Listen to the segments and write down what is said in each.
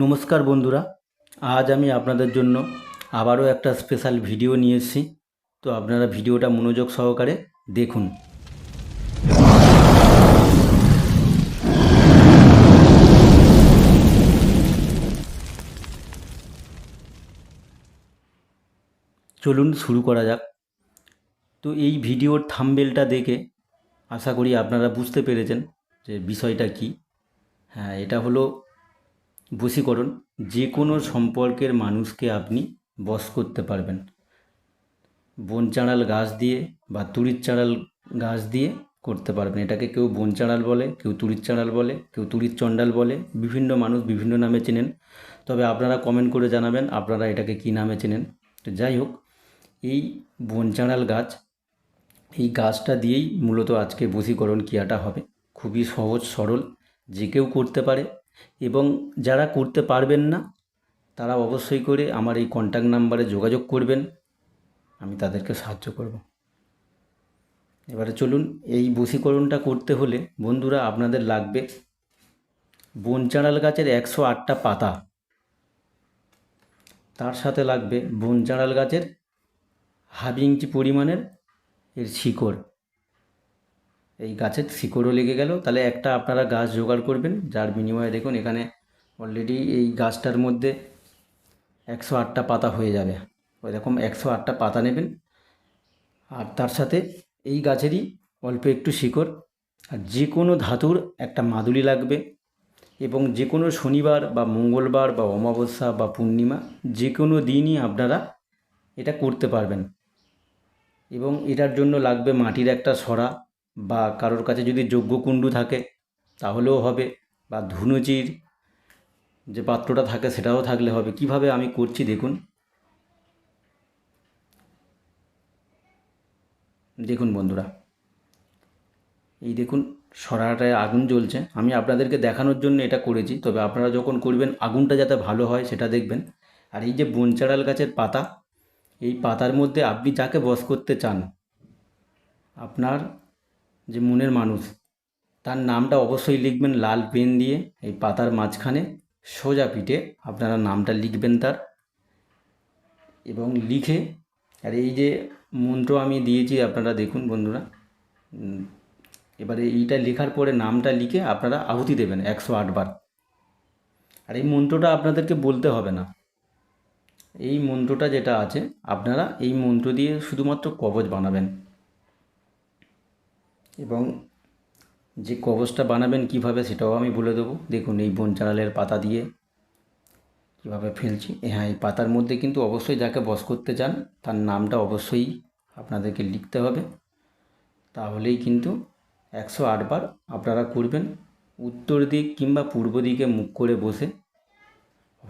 নমস্কার বন্ধুরা, আজ আমি আপনাদের জন্য আবারও একটা স্পেশাল ভিডিও নিয়ে এসেছি। তো আপনারা ভিডিওটা মনোযোগ সহকারে দেখুন। চলুন শুরু করা যাক। তো এই ভিডিওর থাম্বেলটা দেখে আশা করি আপনারা বুঝতে পেরেছেন যে বিষয়টা কি। হ্যাঁ এটা হলো বশীকরণ যে কোনো সম্পর্কের মানুষকে আপনি বশ করতে পারবেন। বন চাঁড়াল গাছ দিয়ে বা তুরির চাঁড়াল গাছ দিয়ে করতে পারবেন। এটাকে কেউ বন চাঁড়াল বলে, কেউ তুরির চাঁড়াল বলে, কেউ তুরির চণ্ডাল বলে, বিভিন্ন মানুষ বিভিন্ন নামে চেনেন। তবে আপনারা কমেন্ট করে জানাবেন আপনারা এটাকে কী নামে চেনেন। তো যাই হোক, এই বন চাঁড়াল গাছ, এই গাছটা দিয়েই মূলত আজকে বশীকরণ ক্রিয়াটা হবে। খুবই সহজ, সরল, যে কেউ করতে পারে এবং যারা করতে পারবেন না, তারা অবশ্যই করে আমার এই কন্ট্যাক্ট নাম্বারে যোগাযোগ করবেন। আমি তাদেরকে সাহায্য করব। এবারে চলুন, এই বশীকরণটা করতে হলে বন্ধুরা আপনাদের লাগবে বনচাঁড়াল গাছের একশো আটটা পাতা। তার সাথে লাগবে বনচাঁড়াল গাছের হাফ ইঞ্চি পরিমাণের এর শিকড়। এই গাছের শিকড়ও লেগে গেল। তাহলে একটা আপনারা গাছ জোগাড় করবেন, যার বিনিময়ে দেখুন এখানে অলরেডি এই গাছটার মধ্যে একশো আটটা পাতা হয়ে যাবে। ওই রকম একশো আটটা পাতা নেবেন। আর তার সাথে এই গাছেরই অল্প একটু শিকড়, আর যে কোনো ধাতুর একটা মাদুলি লাগবে, এবং যে কোনো শনিবার বা মঙ্গলবার বা অমাবস্যা বা পূর্ণিমা, যে কোনো দিনই আপনারা এটা করতে পারবেন। এবং এটার জন্য লাগবে মাটির একটা সরা বা কারোর কাছে যদি যজ্ঞকুণ্ডু থাকে, তাহলেও হবে, বা ধুনুচির যে পাত্রটা থাকে সেটাও থাকলে হবে। কীভাবে আমি করছি দেখুন। দেখুন বন্ধুরা, এই দেখুন সরাটায় আগুন জ্বলছে। আমি আপনাদেরকে দেখানোর জন্য এটা করেছি, তবে আপনারা যখন করবেন, আগুনটা যাতে ভালো হয় সেটা দেখবেন। আর এই যে বনচাড়াল গাছের পাতা, এই পাতার মধ্যে আপনি যাকে বস করতে চান, আপনার যে মনের মানুষ, তার নামটা অবশ্যই লিখবেন লাল পেন দিয়ে, এই পাতার মাঝখানে সোজা পিঠে আপনারা নামটা লিখবেন তার। এবং লিখে, আর এই যে মন্ত্র আমি দিয়েছি আপনারা দেখুন বন্ধুরা এবারে এইটা লেখার পরে নামটা লিখে আপনারা আহুতি দেবেন একশো আটবার আর এই মন্ত্রটা আপনাদেরকে বলতে হবে না। এই মন্ত্রটা যেটা আছে, আপনারা এই মন্ত্র দিয়ে শুধুমাত্র কবচ বানাবেন। এবং যে কবচটা বানাবেন কীভাবে সেটাও আমি বলে দেবো। দেখুন, এই বন চাঁড়ালের পাতা দিয়ে কীভাবে ফেলছি। হ্যাঁ এই পাতার মধ্যে কিন্তু অবশ্যই যাকে বস করতে চান, তার নামটা অবশ্যই আপনাদেরকে লিখতে হবে। তাহলেই কিন্তু একশো আটবার আপনারা করবেন। উত্তর দিক কিংবা পূর্ব দিকে মুখ করে বসে,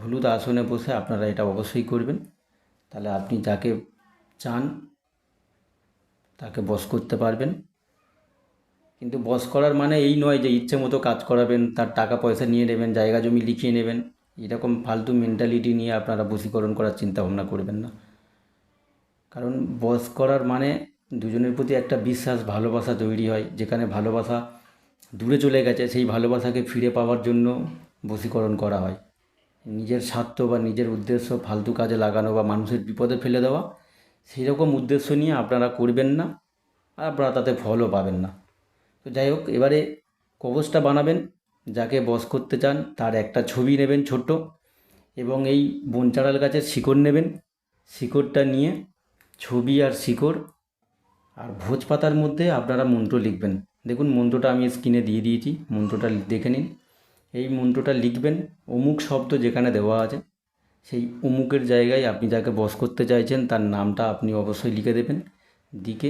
হলুদ আসনে বসে আপনারা এটা অবশ্যই করবেন। তাহলে আপনি যাকে চান, তাকে বস করতে পারবেন। কিন্তু বস করার মানে এই নয় যে ইচ্ছে মতো কাজ করাবেন, তার টাকা পয়সা নিয়ে নেবেন, জায়গা জমি লিখিয়ে নেবেন। এরকম ফালতু মেন্টালিটি নিয়ে আপনারা বশীকরণ করার চিন্তা ভাবনা করবেন না। কারণ বস করার মানে দুজনের প্রতি একটা বিশ্বাস, ভালোবাসা তৈরি হয়। যেখানে ভালোবাসা দূরে চলে গেছে, সেই ভালোবাসাকে ফিরে পাওয়ার জন্য বশীকরণ করা হয়। নিজের স্বার্থ বা নিজের উদ্দেশ্য ফালতু কাজে লাগানো বা মানুষের বিপদে ফেলে দেওয়া সেই রকম উদ্দেশ্য নিয়ে আপনারা করবেন না। আর আপনারা তাতে ফলও পাবেন না। তো যাই হোক, এবারে কবচটা বানাবেন, যাকে বস করতে চান তার একটা ছবি নেবেন ছোট্ট এবং এই বনচাড়াল গাছের শিকড় নেবেন। শিকড়টা নিয়ে ছবি আর শিকড় আর ভোজ পাতার মধ্যে আপনারা মন্ত্র লিখবেন। দেখুন, মন্ত্রটা আমি স্ক্রিনে দিয়ে দিয়েছি, মন্ত্রটা দেখে নিন। এই মন্ত্রটা লিখবেন, অমুক শব্দ যেখানে দেওয়া আছে, সেই অমুকের জায়গায় আপনি যাকে বস করতে চাইছেন তার নামটা আপনি অবশ্যই লিখে দেবেন। দিকে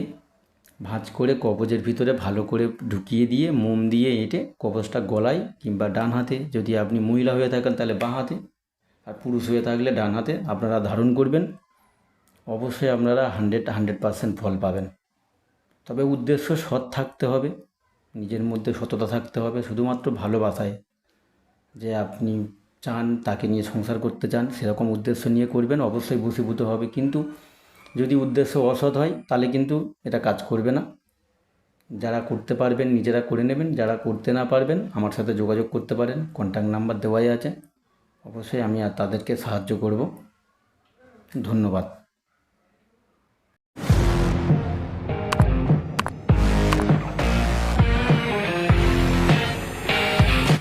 ভাঁজ করে কবজের ভিতরে ভালো করে ঢুকিয়ে দিয়ে, মোম দিয়ে এঁটে কবজটা গলায় কিংবা ডান হাতে যদি আপনি মহিলা হয়ে থাকেন তাহলে বাঁ হাতে আর পুরুষ হয়ে থাকলে ডান হাতে আপনারা ধারণ করবেন। অবশ্যই আপনারা হান্ড্রেড হান্ড্রেড পারসেন্ট ফল পাবেন। তবে উদ্দেশ্য সৎ থাকতে হবে, নিজের মধ্যে সততা থাকতে হবে, শুধুমাত্র ভালোবাসায়। যে আপনি চান তাকে নিয়ে সংসার করতে চান, সেরকম উদ্দেশ্য নিয়ে করবেন, অবশ্যই বশীভূত হবে। কিন্তু যদি উদ্দেশ্য অসৎ হয়, তাহলে কিন্তু এটা কাজ করবে না। যারা করতে পারবেন, নিজেরা করে নেবেন। যারা করতে না পারবেন, আমার সাথে যোগাযোগ করতে পারেন। কন্ট্যাক্ট নাম্বার দেওয়াই আছে। অবশ্যই আমি আর তাদেরকে সাহায্য করব। ধন্যবাদ।